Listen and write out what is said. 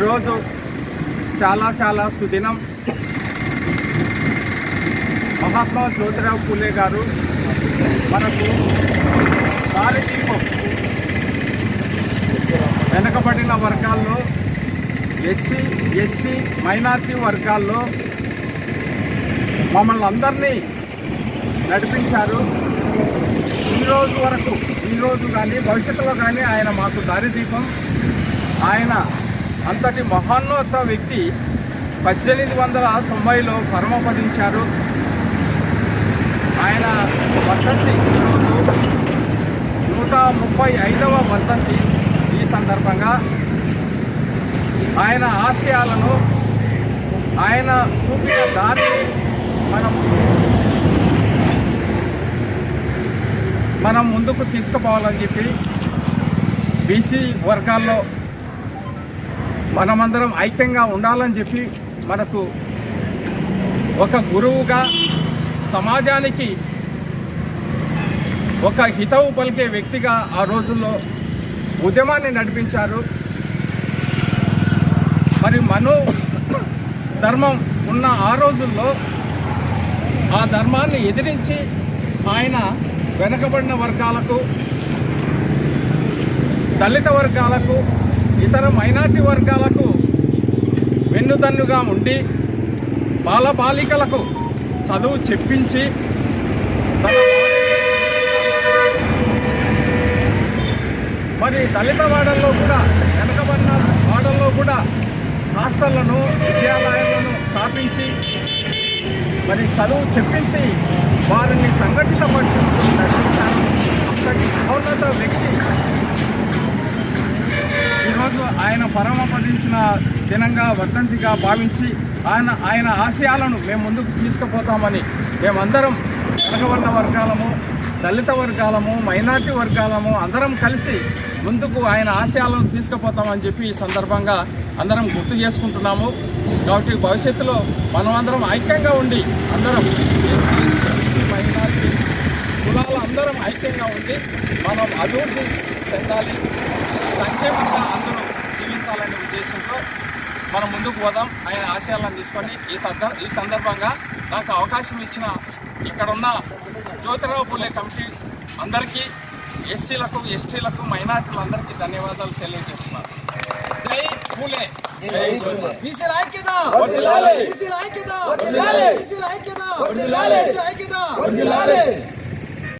ఈరోజు చాలా చాలా సుదినం. మహాత్మా జ్యోతిరావు పూలే గారు మనకు దారిదీపం వెనకబడిన వర్గాల్లో ఎస్సీ ఎస్టీ మైనార్టీ వర్గాల్లో మమ్మల్ని అందరినీ నడిపించారు. ఈరోజు వరకు ఈరోజు కానీ భవిష్యత్తులో కానీ ఆయన మాకు దారిదీపం ఆయన అంతటి మహాన్నోత వ్యక్తి పద్దెనిమిది వందల తొంభైలో పరమపదించారు ఆయన వర్ధంతి ఈరోజు నూట ముప్పై ఐదవ వర్ధంతి ఈ సందర్భంగా. ఆయన ఆశయాలను ఆయన చూపిన దారిని మనం మనం ముందుకు తీసుకుపోవాలని చెప్పి బీసీ వర్గాల్లో మనమందరం ఐక్యంగా ఉండాలని చెప్పి మనకు ఒక గురువుగా సమాజానికి ఒక హితవు పలికే వ్యక్తిగా ఆ రోజుల్లో ఉద్యమాన్ని నడిపించారు. మరి మనో ధర్మం ఉన్న ఆ రోజుల్లో ఆ ధర్మాన్ని ఎదిరించి ఆయన వెనకబడిన వర్గాలకు దళిత వర్గాలకు ఇతర మైనార్టీ వర్గాలకు వెన్నుదన్నుగా ఉండి బాలబాలికలకు చదువు చెప్పించి మరి దళిత వాడల్లో కూడా వెనకబడిన వాడల్లో కూడా హాస్టళ్ళను విద్యాలయాలను స్థాపించి మరి చదువు చెప్పించి వారిని సంఘటితపరిచి ఆయన పరమపదించిన దినంగా వర్ధంతిగా భావించి ఆయన ఆయన ఆశయాలను మేము ముందుకు తీసుకుపోతామని మేమందరం వెనకబడిన వర్గాలము దళిత వర్గాలము మైనార్టీ వర్గాలము అందరం కలిసి ముందుకు ఆయన ఆశయాలను తీసుకుపోతామని చెప్పి ఈ సందర్భంగా అందరం గుర్తు చేసుకుంటున్నాము. కాబట్టి భవిష్యత్తులో మనమందరం ఐక్యంగా ఉండి అందరం మైనార్టీ కులాలు అందరం ఐక్యంగా ఉండి మనం అభివృద్ధి చెందాలి. సంక్షేమంగా అందరం జీవించాలనే ఉద్దేశంతో మనం ముందుకు పోదాం ఆయన ఆశయాలను తీసుకొని ఈ సందర్ ఈ సందర్భంగా నాకు అవకాశం ఇచ్చిన ఇక్కడున్న జ్యోతిరావు పూలే కమిటీ అందరికీ ఎస్సీలకు ఎస్టీలకు మైనార్టీలందరికీ ధన్యవాదాలు తెలియజేస్తున్నాను జై పూలే బీసీల ఐక్యత వర్ధిల్లాలి. బీసీల ఐక్యత వర్ధిల్లాలి. బీసీల ఐక్యత వర్ధిల్లాలి. బీసీల ఐక్యత వర్ధిల్లాలి.